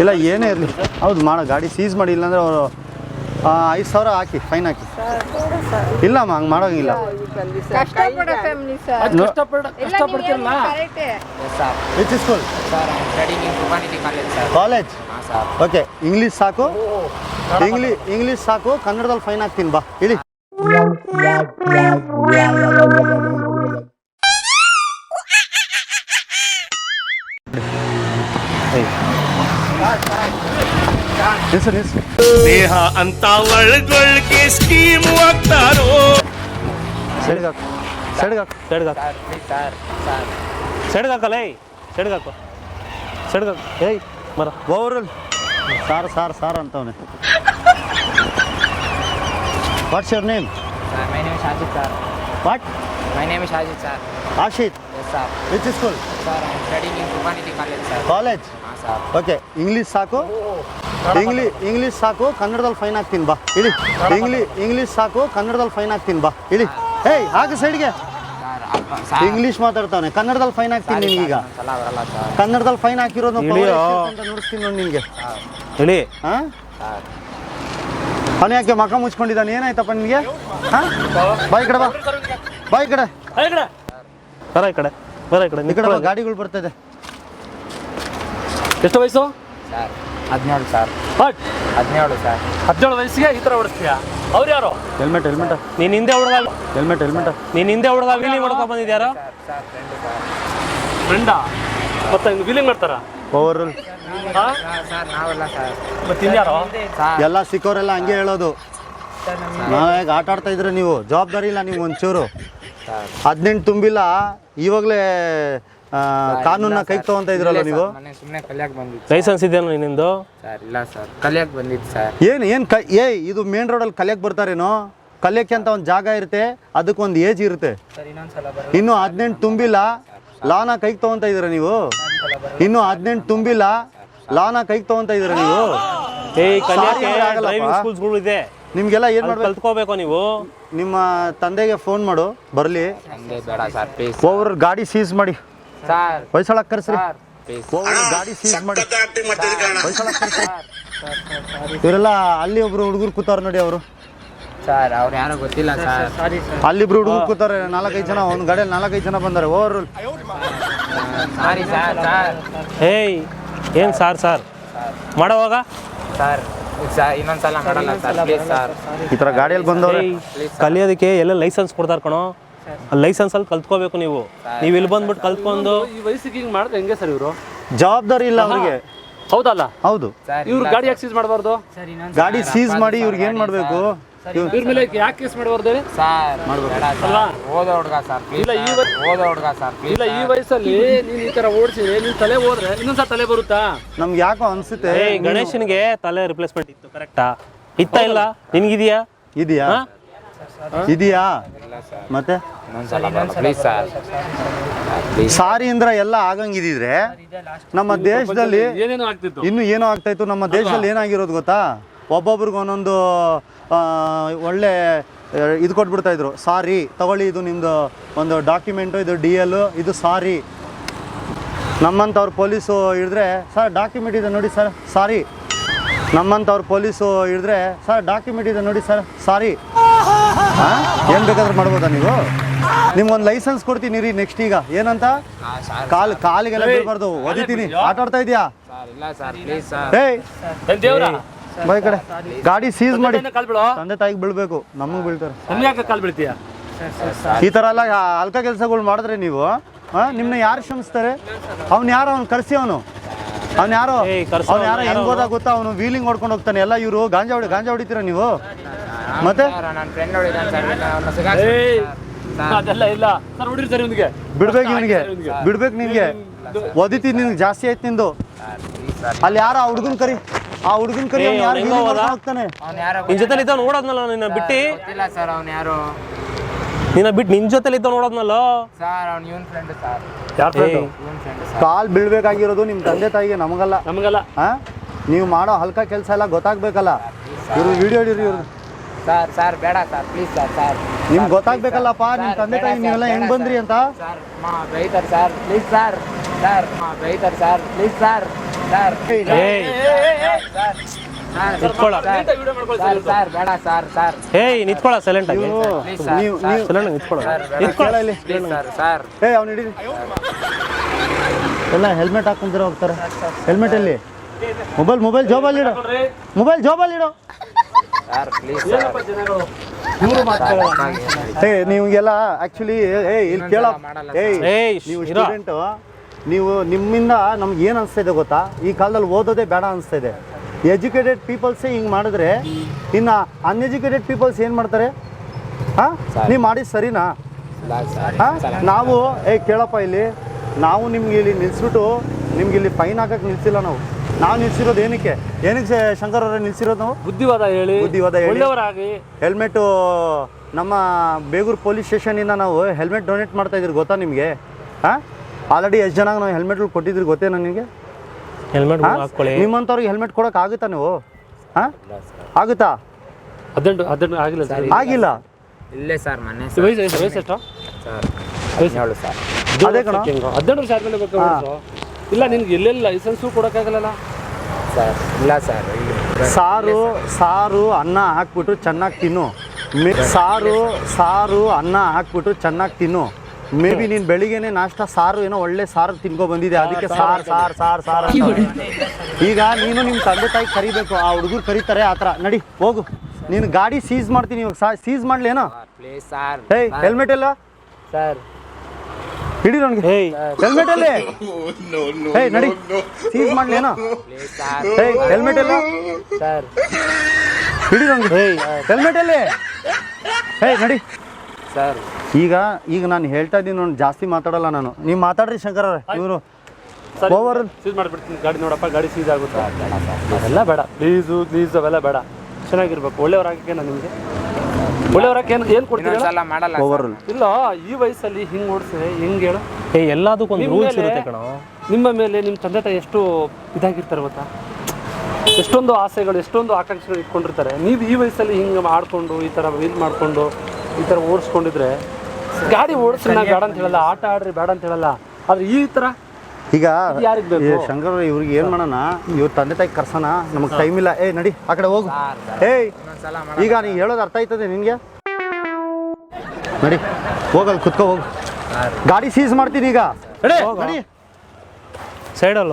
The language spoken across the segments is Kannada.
ಇಲ್ಲ ಏನೇ ಇರಲಿ. ಹೌದು ಮಾಡ ಗಾಡಿ ಸೀಸ್ ಮಾಡಿ ಇಲ್ಲಾಂದ್ರೆ ಅವರು ಐದು ಸಾವಿರ ಹಾಕಿ ಫೈನ್ ಹಾಕಿ. ಇಲ್ಲಮ್ಮ ಹಂಗೆ ಮಾಡೋಂಗಿಲ್ಲ. ಕಾಲೇಜ್ ಕಾಲೇಜ್ ಹಾಂ ಸರ್ ಓಕೆ ಇಂಗ್ಲೀಷ್ ಸಾಕು. ಇಂಗ್ಲಿ ಇಂಗ್ಲೀಷ್ ಸಾಕು ಕನ್ನಡದಲ್ಲಿ ಫೈನ್ ಹಾಕ್ತೀನಿ ಬಾ ಇಳಿ. ನಿಲ್ಸು ನಿಲ್ಸು ದೇಹ ಅಂತ ಒಳಗೊಳಗೆ ಸ್ಕೀಮ್ ಆಗ್ತಾರೋ ಸೈಡ್ಗೆ ಹಾಕು ಸೈಡ್ಗೆ ಹಾಕು ಸೈಡ್ಗೆ ಹಾಕು ಸರ್ ಪ್ಲೀಸ್ ಸರ್ ಸರ್ ಸೈಡ್ಗೆ ಹಾಕಲ್ಲ ಏಯ್ ಸೈಡ್ಗೆ ಹಾಕು ಸೈಡ್ಗೆ ಹಾಕು ಏಯ್ ಬರ ಓವರಲ್ sir sir sir ಅಂತವನೆ what's your name sir my name is Ajit sir what my name is Ajit sir Ashit yes sir which school sir I studying in humanity college sir college ಹಾಂ ಸರ್ ಓಕೆ ಇಂಗ್ಲೀಷ್ ಸಾಕು ಇಂಗ್ಲೀಷ್ ಇಂಗ್ಲಿಷ್ ಸಾಕು ಕನ್ನಡದಲ್ಲಿ ಫೈನ್ ಹಾಕ್ತೀನಿ ಬಾ ಇಳಿ ಇಂಗ್ಲಿ ಇಂಗ್ಲೀಷ್ ಸಾಕು ಕನ್ನಡದಲ್ಲಿ ಫೈನ್ ಹಾಕ್ತೀನಿ ಬಾ ಇಳಿ ಏಯ್ ಹಾಕು ಸೈಡ್ಗೆ ಇಂಗ್ಲೀಷ್ ಮಾತಾಡ್ತಾವನೆ ಕನ್ನಡದಲ್ಲಿ ಫೈನ್ ಹಾಕ್ತೀನಿ ನಿನಗೀಗ. ಸರ್ ಕನ್ನಡದಲ್ಲಿ ಫೈನ್ ಹಾಕಿರೋದು ನೋಡಿಸ್ತೀನಿ ನೋಡಿ ನಿಮಗೆ ಹೇಳಿ ಹಾಂ? ಅವನು ಯಾಕೆ ಮಕ ಮುಚ್ಕೊಂಡಿದ್ದಾನೆ? ಏನಾಯ್ತಪ್ಪ ನಿನಗೆ? ಹಾಂ? ಬಾಯ್ ಕಡೆ ಬಾ. ಬಾಯ್ ಕಡೆ. ಬರ ಈ ಕಡೆ. ಬರ ಈ ಕಡೆ. ಈ ಕಡೆ. ಗಾಡಿಗಳು ಬರ್ತದೆ ಎಷ್ಟು ವಯಸ್ಸು? ಸರ್. ಹದಿನೇಳು ಸರ್. ಬಟ್ ಹದಿನೇಳು ಸರ್. ಹದಿನೇಳು ವಯಸ್ಸಿಗೆ ಈ ಥರ ಓಡಿಸ್ತೀಯಾ? ಅವ್ರು ಯಾರು? ಹೆಲ್ಮೆಟ್ ಹೆಲ್ಮೆಟ್ ನೀನು ಹಿಂದೆ ಹುಡುಗ ಹೆಲ್ಮೆಟ್ ಹೆಲ್ಮೆಟ್ ನೀನು ಹಿಂದೆ ಹುಡುಗ ವೀಲಿಂಗ್ ಮಾಡ್ಕೊಂಡು ಬಂದಿದ್ಯಾರ? ಫ್ರೆಂಡ ಮತ್ತೆ ಹಿಂಗೆ ವೀಲಿಂಗ್ ಮಾಡ್ತಾರ? ಓವರ್ ಹಾ? ಸರ್ ಸರ್ ನಾವೆಲ್ಲ ಸರ್. ಮತ್ತೆ ಇನ್ಯಾರೋ? ಎಲ್ಲ ಸಿಕ್ಕೋರೆಲ್ಲ ಹಂಗೆ ಹೇಳೋದು. ನಾವಾಗ ಆಟ ಆಡ್ತಾ ಇದ್ರೆ ನೀವು ಜವಾಬ್ದಾರಿ ಇಲ್ಲ ನೀವು ಒಂಚೂರು. ಹದಿನೆಂಟು ತುಂಬಿಲ್ಲ ಇವಾಗಲೇ ಕಾನೂನ ಕೈ ತಗೊಂತ ಇದ್ರಲ್ಲ ನೀವು? ಮನೆ ಸುಮ್ಮನೆ ಕಲಿಯಕ್ಕೆ ಬಂದಿದ್ದು ಲೈಸೆನ್ಸ್ ಇದೆಯಲ್ಲ ನಿನ್ನಿಂದು? ಸರ್ ಇಲ್ಲ ಸರ್. ಕಲಿಯಕ್ಕೆ ಬಂದಿದ್ದು ಸರ್. ಏನು ಏನು ಕ ಏಯ್ ಇದು ಮೇನ್ ರೋಡಲ್ಲಿ ಕಲಿಯಕ್ಕೆ ಬರ್ತಾರೇನೋ? ಕಲಿಯಕ್ಕೆ ಅಂತ ಒಂದು ಜಾಗ ಇರುತ್ತೆ ಅದಕ್ಕೆ ಒಂದು ಏಜ್ ಇರುತ್ತೆ. ಸರ್ ಇನ್ನೊಂದ್ಸಲ ಬರ ಇನ್ನು ಹದಿನೆಂಟು ತುಂಬಿಲ್ಲ ಲಾನ ಕೈಗೆ ತಗೊಂತ ಇದೀರ ನೀವು? ಇನ್ನು ಹದಿನೆಂಟು ತುಂಬಿಲ್ಲ ಲಾನ ಕೈಗೆ ತಗೊಂತ ಇದೀರ ನೀವು? ಏಯ್ ಕಲಿಯಕ್ಕೆ. ಡ್ರೈವಿಂಗ್ ಸ್ಕೂಲ್ಸ್ಗಳು ಇದೆ ನಿಮಗೆಲ್ಲ ಏನು ಮಾಡ್ಬೇಕು? ಕಲ್ತ್ಕೋಬೇಕು ನೀವು. ನಿಮ್ಮ ತಂದೆಗೆ ಫೋನ್ ಮಾಡು ಬರಲಿ. ಹಂಗೆ ಬೇಡ ಸರ್ ಓವರ್ ಗಾಡಿ ಸೀಸ್ ಮಾಡಿ. ಸರ್. ಹೊಯ್ಸಳಕ್ಕೆ ಕರ್ಸಿ ಸರ್ ಪ್ಲೀಸ್ ಓವರ್ ಗಾಡಿ ಸೀಸ್ ಮಾಡಿ. ಹೊಯ್ಸಳಕ್ಕೆ ಕರ್ಸ್ರಿ ಇವರೆಲ್ಲ ಅಲ್ಲಿ ಒಬ್ರು ಹುಡುಗರು ಕೂತಾರ ನೋಡಿ ಅವರು. ಸರ್ ಅವ್ರು ಯಾರೋ ಗೊತ್ತಿಲ್ಲ ಸರ್ ಅಲ್ಲಿ ಇಬ್ರು ಹುಡುಗರು ಕೂತಾರೆ ನಾಲ್ಕೈದು ಜನ ಒಂದು ಗಾಡಿಯಲ್ಲಿ ನಾಲ್ಕೈದು ಜನ ಬಂದಾರೆ ಓವರ್ ಸಾರಿ ಸರ್ ಸರ್. ಏಯ್ ಏನ್ ಸಾರ್ ಸಾರ್? ಮಾಡೋವಾಗ ಸರ್ ಸರ್ ಇನ್ನೊಂದ್ಸಲ ಮಾಡಲ್ಲ ಸರ್ ಪ್ಲೀಸ್ ಸರ್. ಈ ಥರ ಗಾಡಿಯಲ್ಲಿ ಬಂದವ್ರೆ. ಕಲಿಯೋದಕ್ಕೆ ಎಲ್ಲ ಲೈಸೆನ್ಸ್ ಕೊಡ್ತಾರ ಕಣೋ? ಲೈಸೆನ್ಸ್ ಅಲ್ಲಿ ಕಲ್ತ್ಕೋಬೇಕು ನೀವು. ನೀವು ಇಲ್ಲಿ ಬಂದ್ಬಿಟ್ಟು ಕಲ್ತ್ಕೊಂಡು ಈ ವಯಸ್ಸಿಗೆ ಹಿಂಗೆ ಮಾಡಿದ್ರೆ ಹೆಂಗೆ ಸರ್ ಇವರು? ಜವಾಬ್ದಾರಿ ಇಲ್ಲ ಅವ್ರಿಗೆ. ಹೌದಲ್ಲ? ಹೌದು. ಇವ್ರು ಗಾಡಿ ಯಾಕೆ ಸೀಸ್ ಮಾಡಬಾರ್ದು? ಸರ್ ಗಾಡಿ ಸೀಸ್ ಮಾಡಿ ಇವ್ರಿಗೆ ಏನ್ ಮಾಡ್ಬೇಕು? ಇವ್ರ ಮೇಲೆ ಯಾಕೆ ಕೇಸ್ ಮಾಡಬಾರ್ದು? ಸರ್. ಸರ್. ಓದೋ ಹುಡುಗ ಸರ್ ಇಲ್ಲ, ಈ ಓದೋ ಹುಡುಗ ಸರ್ ಇಲ್ಲ ಈ ವಯಸ್ಸಲ್ಲಿ ನೀನು ಈ ತರ ಓಡಿಸಿದ್ರೆ ನಿನ್ ತಲೆ ಹೋದ್ರೆ ಇನ್ನೊಂದ್ಸಲ ತಲೆ ಬರುತ್ತಾ? ನಮ್ಗೆ ಯಾಕೋ ಅನ್ಸುತ್ತೆ ಗಣೇಶನ್ಗೆ ತಲೆ ರಿಪ್ಲೇಸ್ಮೆಂಟ್ ಇತ್ತು ಕರೆಕ್ಟಾ ಇತ್ತ ಇಲ್ಲ? ನಿನ್ಗಿದೆಯಾ? ಇದೆಯಾ? ಇದೆಯಾ? ಮತ್ತೆ? ಸರ್. ಸಾರಿ ಅಂದ್ರೆ ಎಲ್ಲ ಆಗಂಗಿದ್ರೆ ನಮ್ಮ ದೇಶದಲ್ಲಿ ಇನ್ನು ಏನೋ ಆಗ್ತಾ ಇತ್ತು ನಮ್ಮ ದೇಶದಲ್ಲಿ ಏನಾಗಿರೋದು ಗೊತ್ತಾ? ಒಬ್ಬೊಬ್ರಿಗೆ ಒಂದೊಂದು ಒಳ್ಳೆ ಇದು ಕೊಟ್ಬಿಡ್ತಾ ಇದ್ರು ಸಾರಿ ತಗೊಳ್ಳಿ ಇದು ನಿಮ್ಮದು ಒಂದು ಡಾಕ್ಯುಮೆಂಟು ಇದು ಡಿ ಎಲ್ ಇದು ಸಾರಿ. ನಮ್ಮಂಥವ್ರು ಪೊಲೀಸು ಹಿಡಿದ್ರೆ ಸರ್ ಡಾಕ್ಯುಮೆಂಟ್ ಇದೆ ನೋಡಿ ಸರ್ ಸಾರಿ. ನಮ್ಮಂಥವ್ರು ಪೊಲೀಸು ಹಿಡಿದ್ರೆ ಸರ್ ಡಾಕ್ಯುಮೆಂಟ್ ಇದೆ ನೋಡಿ ಸರ್ ಸಾರಿ. ಏನು ಬೇಕಾದ್ರೂ ಮಾಡ್ಬೋದಾ ನೀವು? ನಿಮ್ಗೊಂದು ಲೈಸೆನ್ಸ್ ಕೊಡ್ತೀನಿ ರೀ ನೆಕ್ಸ್ಟ್ ಈಗ. ಏನಂತ? ಕಾಲ್ ಕಾಲಿಗೆಲ್ಲ ಬೀಳ್ಬಾರ್ದು. ಓದಿತೀನಿ. ಆಟ ಆಡ್ತಾ ಇದೆಯಾ? ಸರ್ ಇಲ್ಲ ಸರ್ ಪ್ಲೀಸ್ ಸರ್ ಏಯ್ ಏನ್ ದೇವ್ರ? ಬೈ ಕಡೆ. ಗಾಡಿ ಸೀಸ್ ಮಾಡಿ. ತಂದೆ ತಾಯಿಗೆ ಬೀಳ್ಬೇಕು. ನಮಗೆ ಬೀಳ್ತಾರೆ. ಕಾಲ್ ಬೀಳ್ತೀಯ? ಈ ಥರ ಎಲ್ಲ ಅಲ್ಕ ಕೆಲಸಗಳು ಮಾಡಿದ್ರೆ ನೀವು ಹಾಂ ನಿಮ್ಮನ್ನ ಯಾರು ಕ್ಷಮಿಸ್ತಾರೆ? ಅವ್ನು ಯಾರು? ಅವ್ನು ಕರ್ಸಿ ಅವನು. ಅವ್ನು ಯಾರೋ? ಅವ್ನ ಯಾರೋ ಹೆಂಗ್ ಹೋದಾಗ ಗೊತ್ತಾ? ಅವನು ವೀಲಿಂಗ್ ಹೊಡ್ಕೊಂಡು ಹೋಗ್ತಾನೆ. ಎಲ್ಲ ಇವರು ಗಾಂಜಾ ಹೊಡಿ ಗಾಂಜಾ ಹೊಡಿತೀರಾ ನೀವು? ಮತ್ತೆ? ಸರ್ ನನ್ನ ಫ್ರೆಂಡ್ ಸರ್ ಅವ್ನ ಏಯ್ ಸರ್ ಅದೆಲ್ಲ ಇಲ್ಲ. ಸರ್ ಹೊಡಿರ್ತಾರೆ ಇವ್ನಿಗೆ ಬಿಡ್ಬೇಕು ಇವನಿಗೆ ಬಿಡ್ಬೇಕು ನಿನಗೆ. ಒದಿತಿ ನಿನ್ಗೆ ಜಾಸ್ತಿ ಆಯ್ತು ನಿಂದು. ಅಲ್ಲಿ ಯಾರ ಆ ಹುಡುಗನ್ ಕರಿ? ಆ ಹುಡುಗನ್ ಕರಿ ಅವ್ನು ಯಾರು? ಅವ್ನು wheeling ಮಾಡ್ಕೊಂಡು ಹೋಗ್ತಾನೆ ಅವ್ನು ಯಾರೋ ನಿನ್ ಜೊತೆಲಿ ಇದ್ದ ನೋಡೋದ್ನಲ್ಲ ನಿನ್ನ ಬಿಟ್ಟು? ಗೊತ್ತಿಲ್ಲ ಸರ್ ಅವ್ನು ಯಾರು. ನಿನ್ನ ಬಿಟ್ಟು ನಿನ್ ಜೊತೆಲಿ ಇದ್ದ ನೋಡೋದ್ನಲ್ಲ ಸರ್ ಅವ್ನು ಇವನ್ ಫ್ರೆಂಡ್ ಸರ್. ಯಾರ ಫ್ರೆಂಡ್ ಏಯ್. ಇವನ್ ಫ್ರೆಂಡ್ ಸರ್. ಕಾಲ್ ಬೀಳ್ಬೇಕಾಗಿರೋದು ನಿಮ್ಮ ತಂದೆ ತಾಯಿಗೆ ನಮಗಲ್ಲ. ನಮಗಲ್ಲ. ಹಾ ನೀವು ಮಾಡೋ ಹಲ್ಕ ಕೆಲಸ ಎಲ್ಲ ಗೊತ್ತಾಗ್ಬೇಕಲ್ಲ. ಇವ್ರು ವಿಡಿಯೋ ಹಿಡೀರಿ ಇವ್ರು. ಸರ್ ಸರ್ ಬೇಡ ಸರ್ ಪ್ಲೀಸ್ ಸರ್ ಸರ್. ನಿಮ್ಗೆ ಗೊತ್ತಾಗ್ಬೇಕಲ್ಲಪ್ಪ ನಿಮ್ಮ ತಂದೆ ತಾಯಿ ನೀವೆಲ್ಲ ಹೆಂಗ್ ಬಂದ್ರಿ ಅಂತ? ಸರ್ ಮಾ ಬೈತಾರೆ ಸರ್ ಪ್ಲೀಸ್ ಸರ್ ಸರ್ ರೈತರ್ ಸರ್ ಪ್ಲೀಸ್ ಸರ್ ಸರ್. ಏಯ್ ನಿಂತ್ಕೊಳ್ಳ. ಸರ್. ಸರ್ ಬೇಡ ಸರ್ ಸರ್ ಏಯ್ ನಿಂತ್ಕೊಳ್ಳ ಸೈಲೆಂಟ್ ಆಗಿ. ಪ್ಲೀಸ್ ಸರ್ ನೀವು ಸೈಲೆಂಟ್ ನಿಂತ್ಕೊಳ್ಳ. ನಿಂತ್ಕೊಳ್ಳ. ಇಲ್ಲಿ ಪ್ಲೀಸ್ ಸರ್ ಸರ್. ಏ ಅವ್ನು ಹಿಡೀರಿ. ಎಲ್ಲ ಹೆಲ್ಮೆಟ್ ಹಾಕೊಂತೀರ ಹೋಗ್ತಾರೆ? ಹೆಲ್ಮೆಟ್ ಅಲ್ಲಿ? ಮೊಬೈಲ್ ಮೊಬೈಲ್ ಜೋಬಲ್ಲಿ ಇಡು. ಮೊಬೈಲ್ ಜೋಬಲ್ಲಿ ಇಡು. ಏ ನೀವಿಗೆಲ್ಲ ಆಕ್ಚುಲಿ ಏ ಇಲ್ಲಿ ಕೇಳ ಏಯ್ ನೀವು. ಸ್ಟೂಡೆಂಟು ನೀವು ನಿಮ್ಮಿಂದ ನಮ್ಗೆ ಏನು ಅನಿಸ್ತಾ ಇದೆ ಗೊತ್ತಾ? ಈ ಕಾಲದಲ್ಲಿ ಓದೋದೇ ಬೇಡ ಅನಿಸ್ತಾ ಇದೆ ಎಜುಕೇಟೆಡ್ ಪೀಪಲ್ಸೇ ಹಿಂಗೆ ಮಾಡಿದ್ರೆ ಇನ್ನು ಅನ್ಎಜುಕೇಟೆಡ್ ಪೀಪಲ್ಸ್ ಏನು ಮಾಡ್ತಾರೆ? ಹಾಂ? ನೀವು ಮಾಡಿ ಸರಿನಾ? ಹಾಂ? ನಾವು ಏ ಕೇಳಪ್ಪ ಇಲ್ಲಿ. ನಾವು ನಿಮ್ಗೆ ಇಲ್ಲಿ ನಿಲ್ಲಿಸ್ಬಿಟ್ಟು ನಿಮ್ಗೆ ಇಲ್ಲಿ ಫೈನ್ ಹಾಕಕ್ಕೆ ನಿಲ್ಸಿಲ್ಲ ನಾವು. ನಾವು ನಿಲ್ಸಿರೋದು ಏನಕ್ಕೆ? ಏನಕ್ಕೆ ಶಂಕರ್ ಅವರೇ ನಿಲ್ಸಿರೋದು ನಾವು? ಬುದ್ಧಿವಾದ ಹೇಳಿ ಬುದ್ಧಿವಾದ ಹೇಳಿ. ಒಳ್ಳೆಯವರಾಗಿ. ಹೆಲ್ಮೆಟು ನಮ್ಮ ಬೇಗೂರು ಪೊಲೀಸ್ ಸ್ಟೇಷನಿಂದ ನಾವು ಹೆಲ್ಮೆಟ್ ಡೊನೇಟ್ ಮಾಡ್ತಾ ಇದ್ರಿ ಗೊತ್ತಾ ನಿಮಗೆ? ಹಾಂ? ಆಲ್ರೆಡಿ ಎಷ್ಟು ಜನ ನಾವು ಹೆಲ್ಮೆಟ್ಗಳು ಕೊಟ್ಟಿದ್ರಿ ಗೊತ್ತೇ ನಿಮಗೆ? ಹೆಲ್ಮೆಟ್ ನಿಮ್ಮಂಥವ್ರಿಗೆ ಹೆಲ್ಮೆಟ್ ಕೊಡೋಕೆ ಆಗುತ್ತಾ ನೀವು? ಹಾಂ? ಆಗುತ್ತಾ? ಹದಿನೆಂಟು ಹದಿನೆಂಟು ಆಗಿಲ್ಲ ಸರ್. ಆಗಿಲ್ಲ. ಇಲ್ಲೇ ಸರ್ ಮೊನ್ನೆ ವಯಸ್ಸು ವಯಸ್ಸು ಎಷ್ಟು? ಸರ್ ಹದಿನೇಳು ಸರ್. ಅದೇ ಕಣ. ಹದಿನೆಂಟು ವರ್ಷ ಆದ್ಮೇಲೆ. ಇಲ್ಲ ನಿನ್ಗೆ ಎಲ್ಲೆಲ್ಲ ಲೈಸೆನ್ಸು ಕೊಡೋಕ್ಕಾಗಲ್ಲ ಸರ್ ಇಲ್ಲ ಸರ್ ಸಾರು ಸಾರು. ಅನ್ನ ಹಾಕ್ಬಿಟ್ಟು ಚೆನ್ನಾಗಿ ತಿನ್ನು. ಮೇ ಸಾರು. ಸಾರು ಅನ್ನ ಹಾಕ್ಬಿಟ್ಟು ಚೆನ್ನಾಗಿ ತಿನ್ನು. ಮೇ ಬಿ ನೀನು ಬೆಳಿಗ್ಗೆನೆ ನಾಷ್ಟ ಸಾರು ಏನೋ ಒಳ್ಳೆ ಸಾರು ತಿನ್ಕೊ ಬಂದಿದೆ ಅದಕ್ಕೆ ಸಾರು ಸಾರು ಸಾರು ಸಾರು ಅಂತ. ಈಗ ನೀನು ನಿಮ್ಮ ತಂದೆ ತಾಯಿ ಕರಿಬೇಕು ಆ ಹುಡುಗರು ಕರೀತಾರೆ ಆ ಥರ. ನಡಿ ಹೋಗು. ನೀನು ಗಾಡಿ ಸೀಸ್ ಮಾಡ್ತೀನಿ ಇವಾಗ. ಸೀಸ್ ಮಾಡ್ಲೇನೋ? ಏಯ್ ಹೆಲ್ಮೆಟ್ ಎಲ್ಲ? ಸರ್. ಹಿಡಿ ನನಗೆ ಹೆಲ್ಮೆಟ್ ಅಲ್ಲಿ. ಹೇ ನಡಿ. ಸೀಸ್ ಮಾಡ್ಲೇನೋ ಏಯ್ ಹೆಲ್ಮೆಟ್ ಎಲ್ಲ ಸರ್ ಹಿಡಿ ನನಗೆ ಹೇ ಹೆಲ್ಮೆಟ್ ಅಲ್ಲಿ. ಹೇ ನಡಿ. ಸರ್ ಈಗ ಈಗ ನಾನು ಹೇಳ್ತಾ ಇದ್ದೀನಿ ನೋಡಿ ಜಾಸ್ತಿ ಮಾತಾಡಲ್ಲ ನಾನು. ನೀವು ಮಾತಾಡ್ರಿ ಶಂಕರ ಅವ್ರೆ. ಇವರು. ಓವರ್ ಸೀಸ್ ಮಾಡಿಬಿಡ್ತೀನಿ. ಗಾಡಿ ನೋಡಪ್ಪ ಗಾಡಿ ಸೀಸ್ ಆಗುತ್ತೆ. ಅದೆಲ್ಲ ಬೇಡ. ಪ್ಲೀಸು ಪ್ಲೀಸ್ ಅವೆಲ್ಲ ಬೇಡ. ಚೆನ್ನಾಗಿರ್ಬೇಕು. ಒಳ್ಳೆಯವರಾಗಕ್ಕೆ ನಾನು ನಿಮಗೆ. ಒಳ್ಳೆಯವರಾಗಕ್ಕೆ ಏನು ಏನು ಕೊಡ್ತೀರಾ ಇನ್ನೊಂದ್ಸಲ ಮಾಡಲ್ಲ ಓವರ್ ಇಲ್ಲ ಈ ವಯಸ್ಸಲ್ಲಿ ಹಿಂಗ್ ಓಡಿಸಿದ್ರೆ ಹೆಂಗೆ ಹೇಳು. ಏ ಎಲ್ಲದಕ್ಕೊಂದು ರೂಲ್ಸ್ ಇರುತ್ತೆ ಕಣೋ. ನಿಮ್ಮ ಮೇಲೆ ನಿಮ್ಮ ತಂದೆ ತಾಯಿ ಎಷ್ಟು ಇದಾಗಿರ್ತಾರೆ ಗೊತ್ತಾ? ಎಷ್ಟೊಂದು ಆಸೆಗಳು ಎಷ್ಟೊಂದು ಆಕಾಂಕ್ಷೆಗಳು ಇಟ್ಕೊಂಡಿರ್ತಾರೆ. ನೀವು ಈ ವಯಸ್ಸಲ್ಲಿ ಹಿಂಗೆ ಮಾಡ್ಕೊಂಡು ಈ ತರ ಇದು ಮಾಡ್ಕೊಂಡು ಈ ತರ ಓಡಿಸ್ಕೊಂಡಿದ್ರೆ ಗಾಡಿ ಓಡಿಸ್ರಿ ನಾ ಬೇಡ ಅಂತ ಹೇಳಲ್ಲ ಆಟ ಆಡ್ರಿ ಬೇಡ ಅಂತ ಹೇಳಲ್ಲ. ಆದ್ರೆ ಈ ಥರ ಈಗ ಯಾರಿಗ್ ಬೇಕು? ಶಂಕರ್ ಇವ್ರಿಗೆ ಏನು ಮಾಡೋಣ? ಇವ್ರ ತಂದೆ ತಾಯಿ ಕರ್ಸೋಣ. ನಮಗೆ ಟೈಮ್ ಇಲ್ಲ. ಏ ನಡಿ ಆ ಕಡೆ ಹೋಗು. ಏಯ್ ಇನ್ನೊಂದ್ಸಲ ಮಾಡ ಈಗ ನೀ ಹೇಳೋದು ಅರ್ಥ ಆಯ್ತದೆ ನಿನ್ಗೆ? ನಡಿ ಹೋಗಲ್ ಕುತ್ಕೋ ಹೋಗು. ಗಾಡಿ ಸೀಸ್ ಮಾಡ್ತೀನಿ ಈಗ. ಸೈಡ್ ಅಲ್ಲ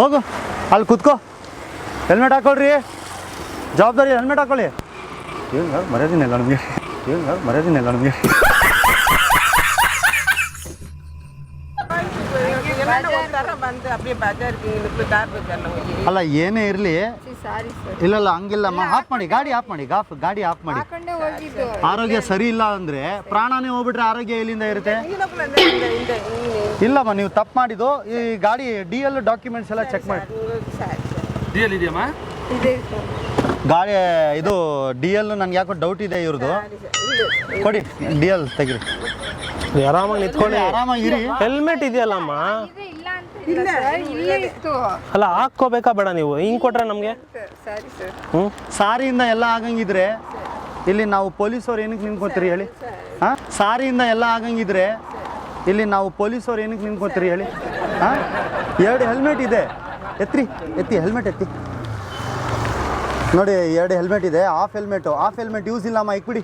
ಹೋಗು. ಅಲ್ಲಿ ಕುತ್ಕೋ. ಹೆಲ್ಮೆಟ್ ಹಾಕೊಳ್ರಿ. ಜವಾಬ್ದಾರಿ ಹೆಲ್ಮೆಟ್ ಹಾಕೊಳ್ಳಿ. ಏನು ಮರ್ಯಾದಿನಿಲ್ಲ ನಮಗೆ. ಏನು ಮರ್ಯಾದಿನಿಲ್ಲ ನಮಗೆ. ಅಲ್ಲ ಏನೇ ಇರಲಿ. Sorry sir. ಇಲ್ಲ ಇಲ್ಲ ಹಂಗಿಲ್ಲಮ್ಮ ಆಫ್ ಮಾಡಿ ಗಾಡಿ ಆಫ್ ಮಾಡಿ ಗಾಫ್ ಗಾಡಿ ಆಫ್ ಮಾಡಿ. ಆರೋಗ್ಯ ಸರಿ ಇಲ್ಲ ಅಂದ್ರೆ ಪ್ರಾಣನೇ ಹೋಗ್ಬಿಟ್ರೆ ಆರೋಗ್ಯ ಎಲ್ಲಿಂದ ಇರುತ್ತೆ? ಇಲ್ಲಮ್ಮ ನೀವು ತಪ್ಪು ಮಾಡಿದ್ದು. ಈ ಗಾಡಿ ಡಿ ಎಲ್ ಡಾಕ್ಯುಮೆಂಟ್ಸ್ ಎಲ್ಲ ಚೆಕ್ ಮಾಡಿ. ಗಾಡಿ ಇದು ಡಿ ಎಲ್ ನನ್ಗೆ ಯಾಕೋ ಡೌಟ್ ಇದೆ ಇವ್ರದ್ದು. ಕೊಡಿ ಡಿ ಎಲ್ ತೆಗಿರಿ. ಆರಾಮಾಗಿ ನಿಂತ್ಕೊಂಡು. ಆರಾಮಾಗಿರಿ ಹೆಲ್ಮೆಟ್ ಇದೆಯಲ್ಲಮ್ಮ? ಇದೆ ಇಲ್ಲ ಅಂತ ಇಲ್ಲ. ಸರ್ ಇತ್ತು. ಅಲ್ಲ ಹಾಕ್ಕೋಬೇಕಾ ಬೇಡ ನೀವು? ಹಿಂಗ್ ಕೊಟ್ರೆ ನಮಗೆ? Sir sorry. ಸರ್ ಹ್ಞೂ ಸಾರಿಯಿಂದ ಎಲ್ಲ ಆಗಂಗಿದ್ರೆ ಇಲ್ಲಿ ನಾವು ಪೊಲೀಸವ್ರು ಏನಕ್ಕೆ ನಿಂತ್ಕೊತೀರಿ ಹೇಳಿ? ಹಾಂ? ಸಾರಿಯಿಂದ ಎಲ್ಲ ಆಗಂಗಿದ್ರೆ ಇಲ್ಲಿ ನಾವು ಪೊಲೀಸವ್ರು ಏನಕ್ಕೆ ನಿಂತ್ಕೊತೀರಿ ಹೇಳಿ? ಹಾಂ? ಎರಡು ಹೆಲ್ಮೆಟ್ ಇದೆ. ಎತ್ರಿ ಎತ್ತಿ ಹೆಲ್ಮೆಟ್ ಎತ್ತಿ. ನೋಡಿ ಎರಡು ಹೆಲ್ಮೆಟ್ ಇದೆ. Half helmet half helmet use ಇಲ್ಲಮ್ಮ ಇಕ್ಬಿಡಿ.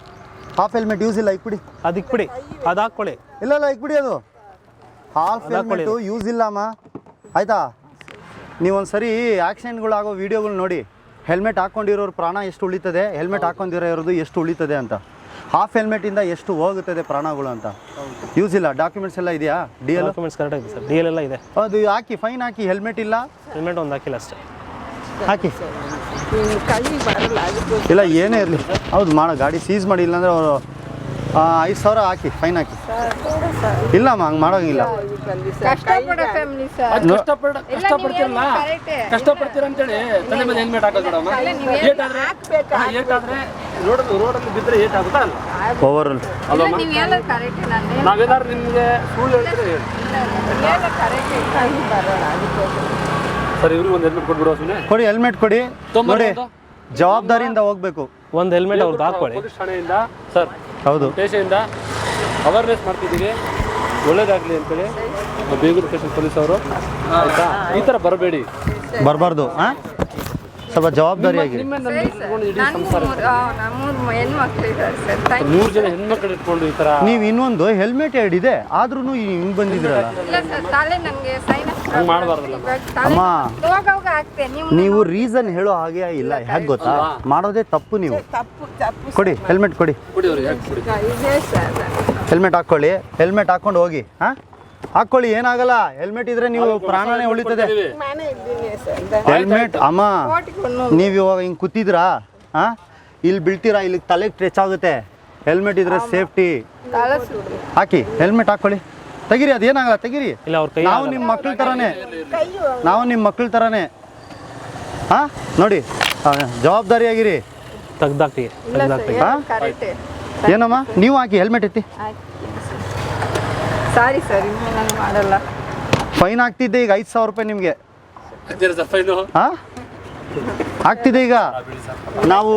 ಹಾಫ್ ಹೆಲ್ಮೆಟ್ ಯೂಸ್ ಇಲ್ಲ ಇಕ್ಬಿಡಿ. ಅದಕ್ಕೆ ಬಿಡಿ ಅದು ಹಾಕ್ಕೊಳ್ಳಿ. ಇಲ್ಲ ಇಲ್ಲ ಇಕ್ಬಿಡಿ ಅದು. ಹಾಫ್ ಹೆಲ್ಮೆಟು ಯೂಸ್ ಇಲ್ಲಮ್ಮ ಆಯ್ತಾ? ನೀವೊಂದು ಸರಿ ಆಕ್ಸಿಡೆಂಟ್ಗಳಾಗೋ ವೀಡಿಯೋಗಳು ನೋಡಿ. ಹೆಲ್ಮೆಟ್ ಹಾಕ್ಕೊಂಡಿರೋರು ಪ್ರಾಣ ಎಷ್ಟು ಉಳಿತದೆ? ಹೆಲ್ಮೆಟ್ ಹಾಕ್ಕೊಂಡಿರೋದು ಎಷ್ಟು ಉಳಿತದೆ ಅಂತ. ಹಾಫ್ ಹೆಲ್ಮೆಟಿಂದ ಎಷ್ಟು ಹೋಗುತ್ತದೆ ಪ್ರಾಣಗಳು ಅಂತ. ಯೂಸ್ ಇಲ್ಲ. ಡಾಕ್ಯುಮೆಂಟ್ಸ್ ಎಲ್ಲ ಇದೆಯಾ? ಡಿ ಎಲ್ ಡಾಕ್ಯುಮೆಂಟ್ಸ್ ಕರೆಕ್ಟ್ ಆಗಿದೆ ಸರ್. ಡಿ ಎಲ್ ಎಲ್ಲ ಇದೆ. ಅದು ಹಾಕಿ ಫೈನ್ ಹಾಕಿ ಹೆಲ್ಮೆಟ್ ಇಲ್ಲ? ಹೆಲ್ಮೆಟ್ ಒಂದು ಹಾಕಿಲ್ಲ ಅಷ್ಟೇ. ಹಾಕಿ. ಇಲ್ಲ ಏನೇ ಇರಲಿ. ಹೌದು ಮಾಡೋ ಗಾಡಿ ಸೀಸ್ ಮಾಡಿ ಇಲ್ಲಾಂದ್ರೆ ಅವರು ಐದು ಸಾವಿರ ಹಾಕಿ ಫೈನ್ ಹಾಕಿ. ಇಲ್ಲಮ್ಮ ಹಂಗೆ ಮಾಡೋಂಗಿಲ್ಲ. ಕಷ್ಟಪಡೋ ಫ್ಯಾಮಿಲಿ ಸರ್ ಅದು ಕಷ್ಟಪಡ ಕಷ್ಟಪಡ್ತಿರಲ್ಲ? ಕರೆಕ್ಟೇ. ಕಷ್ಟಪಡ್ತೀರ ಅಂತೇಳಿ ತಲೆ ಮೇಲೆ ಹೆಲ್ಮೆಟ್ ಹಾಕೋದು ಮೇಡಮ್ ಏಟಾದ್ರೆ ಹಾ, ಏಟಾದ್ರೆ ರೋಡ್ ರೋಡಲ್ಲಿ ಬಿದ್ದರೆ ಏಟ್ ಆಗುತ್ತಾ ಅಲ್ಲ. ಓವರ್ ಇಲ್ಲ ನೀವು ಹೇಳೋದು ಕರೆಕ್ಟೇ ನಾನು ನಾವೇನಾದ್ರು ನಿಮಗೆ ಸುಳ್ಳು ಹೇಳ್ತಾರೆ ಸರ್ ಇವ್ರಿಗೆ ಒಂದು ಹೆಲ್ಮೆಟ್ ಕೊಟ್ಬಿಡುವ ಸುಮ್ಮನೆ ಕೊಡಿ ಹೆಲ್ಮೆಟ್ ಕೊಡಿ. ನೋಡಿ ಜವಾಬ್ದಾರಿಯಿಂದ ಹೋಗ್ಬೇಕು. ಒಂದು ಹೆಲ್ಮೆಟ್ ಅವ್ರದ್ದು ಹಾಕೊಳ್ಳಿ ಪೊಲೀಸ್ ಠಾಣೆಯಿಂದ ಸರ್ ಹೌದು. ಸ್ಟೇಷನಿಂದ ಅವೇರ್ನೆಸ್ ಮಾಡ್ತಿದ್ದೀವಿ. ಒಳ್ಳೇದಾಗಲಿ ಅಂತೇಳಿ. ಬೇಗೂರು ಸ್ಟೇಷನ್ ಪೊಲೀಸ್ ಅವರು. ಆಯ್ತಾ? ಈ ಥರ ಬರಬೇಡಿ. ಬರಬಾರ್ದು ಹಾಂ ಸ್ವಲ್ಪ ಜವಾಬ್ದಾರಿಯಾಗಿ. ಮೂರು ಸರ್ ಥ್ಯಾಂಕ್ ಮೂರು ಜನ ಹೆಣ್ಮಕ್ಳು ಇಟ್ಕೊಂಡು ಈ ಥರ ನೀವು ಇನ್ನೊಂದು ಹೆಲ್ಮೆಟ್ ಎರಡಿದೆ ಇದೆ ಆದ್ರೂ ಹಿಂಗೆ ಬಂದಿದ್ದೀರಲ್ಲ ಹಂಗೆ ಮಾಡಬಾರ್ದಲ್ಲ ಅಮ್ಮ. ಆಗ್ತೆ ನೀವು ನೀವು ರೀಸನ್ ಹೇಳೋ ಹಾಗೆ ಇಲ್ಲ ಹೇಗೆ ಗೊತ್ತಾ? ಮಾಡೋದೇ ತಪ್ಪು ನೀವು. ತಪ್ಪು ತಪ್ಪು ಕೊಡಿ ಹೆಲ್ಮೆಟ್ ಕೊಡಿ. ಕುಡಿ ಅವ್ರಿಗೆ ಯಾಕೆ ಕುಡಿ? ಇದೆ ಸರ್. ಹೆಲ್ಮೆಟ್ ಹಾಕ್ಕೊಳ್ಳಿ ಹೆಲ್ಮೆಟ್ ಹಾಕೊಂಡು ಹೋಗಿ ಹಾ? ಹಾಕೊಳ್ಳಿ ಏನಾಗಲ್ಲ. ಹೆಲ್ಮೆಟ್ ಇದ್ರೆ ನೀವು ಪ್ರಾಣನೇ ಉಳಿತದೆ. ಮನೆ ಇದ್ದೀನಿ ಸರ್ ಹೆಲ್ಮೆಟ್ ಅಮ್ಮ ನೀವು ಇವಾಗ ಹಿಂಗೆ ಕೂತಿದ್ರಾ? ಹಾ? ಇಲ್ಲಿ ಬೀಳ್ತೀರಾ? ಇಲ್ಲಿ ತಲೆಗೆ ಟಚ್ ಆಗುತ್ತೆ. ಹೆಲ್ಮೆಟ್ ಇದ್ರೆ ಸೇಫ್ಟಿ ಹಾಕಿ ಹೆಲ್ಮೆಟ್ ಹಾಕ್ಕೊಳ್ಳಿ ತೆಗಿರಿ ಅದೇನಾಗಲ್ಲ ತೆಗಿರಿ. ಇಲ್ಲ ಅವ್ರ ಕೈ ನಾವು ನಿಮ್ಮ ಮಕ್ಳ ಥರನೇ ನಾವು ನಿಮ್ಮ ಮಕ್ಳ ಥರನೇ ಹಾಂ ನೋಡಿ ಜವಾಬ್ದಾರಿ ಜವಾಬ್ದಾರಿಯಾಗಿರಿ. ತೆಗ್ದಾಕ್ತಿ ಸರ್ ಹಾ? ಕರೆಕ್ಟೇ. ಏನಮ್ಮ? ನೀವು ಹಾಕಿ ಹೆಲ್ಮೆಟ್ ಎತ್ತಿ. ಸಾರಿ ಸರ್ ನಾನು ಮಾಡಲ್ಲ. ಫೈನ್ ಆಗ್ತಿದ್ದೆ ಈಗ ಐದು ಸಾವಿರ ರೂಪಾಯಿ ನಿಮಗೆ. ಇದ್ದೀರಾ ಸರ್ ಫೈನು? ಹಾಂ ಆಗ್ತಿದೆ ಈಗ. ನಾವು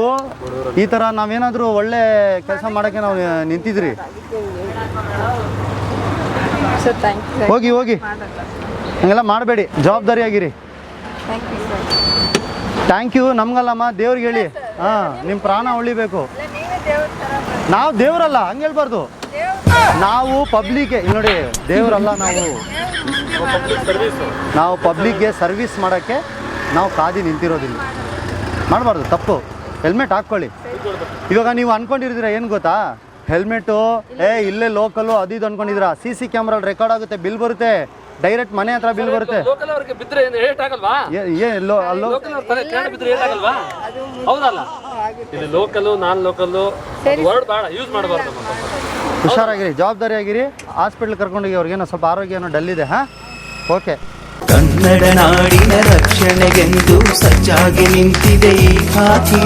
ಈ ಥರ ನಾವೇನಾದರೂ ಒಳ್ಳೆ ಕೆಲಸ ಮಾಡೋಕ್ಕೆ ನಾವು ನಿಂತಿದ್ರಿ? ಸರ್ ಥ್ಯಾಂಕ್ ಯು ಹೋಗಿ ಹೋಗಿ. ಹಂಗೆಲ್ಲ ಮಾಡಬೇಡಿ ಜವಾಬ್ದಾರಿಯಾಗಿರಿ. Thank you sir thank you ನಮ್ಗಲ್ಲಮ್ಮ ದೇವ್ರಿಗೆ ಹೇಳಿ. ಹಾಂ ನಿಮ್ಮ ಪ್ರಾಣ ಉಳಿಬೇಕು. ನೀವೇ ದೇವರಲ್ಲ ಹಂಗೆ ಹೇಳ್ಬಾರ್ದು. ನಾವು ಪಬ್ಲಿಕ್ಗೆ ನೋಡಿ ದೇವರಲ್ಲ ನಾವು. ನಾವು ಪಬ್ಲಿಕ್ಗೆ ಸರ್ವಿಸ್ ಮಾಡೋಕ್ಕೆ ನಾವು ಕಾದಿ ನಿಂತಿರೋದಿಲ್ಲ. ಮಾಡಬಾರ್ದು ತಪ್ಪು. ಹೆಲ್ಮೆಟ್ ಹಾಕ್ಕೊಳ್ಳಿ. ಇವಾಗ ನೀವು ಅನ್ಕೊಂಡಿರ್ತೀರ ಏನು ಗೊತ್ತಾ? ಹೆಲ್ಮೆಟು ಏ ಇಲ್ಲೇ ಲೋಕಲು ಅದು ಇದು ಅನ್ಕೊಂಡಿದ್ರ ಸಿ ಸಿ ಕ್ಯಾಮ್ರಲ್ಲಿ ರೆಕಾರ್ಡ್ ಆಗುತ್ತೆ ಬಿಲ್ ಬರುತ್ತೆ. ಡೈರೆಕ್ಟ್ ಮನೆ ಹತ್ರ ಬಿಲ್ ಬರುತ್ತೆ. ಲೋಕಲ್ ಅವ್ರಿಗೆ ಬಿದ್ರೆ ಏನು ಏಟ್ ಆಗಲ್ವಾ? ಏ- ಏ ಎಲ್ಲೋ ಅಲ್ಲೋ ಲೋಕಲ್ ಅವ್ರ ತಲೆ ಕೆಳಗಡೆ ಬಿದ್ರೆ ಏಟ್ ಆಗಲ್ವಾ? ಹೌದಲ್ಲ? ಇಲ್ಲಿ ಲೋಕಲ್ಲು ನಾನ್ ಲೋಕಲ್ಲು ವರ್ಡ್ ಬೇಡ ಯೂಸ್ ಮಾಡಬಾರ್ದು ನಮ್ಮ ಪಾಪ. ಹುಷಾರಾಗಿರಿ ಜವಾಬ್ದಾರಿಯಾಗಿರಿ ಹಾಸ್ಪಿಟ್ಲ್ ಕರ್ಕೊಂಡೋಗಿ ಅವ್ರಿಗೇನೋ ಸ್ವಲ್ಪ ಆರೋಗ್ಯ ಏನೋ ಡಲ್ ಇದೆ ಹಾಂ? ಓಕೆ ಕನ್ನಡ ನಾಡಿನ ರಕ್ಷಣೆಗೆಂದು ಸಜ್ಜಾಗಿ ನಿಂತಿದೆ ಈ ಖಾತಿ.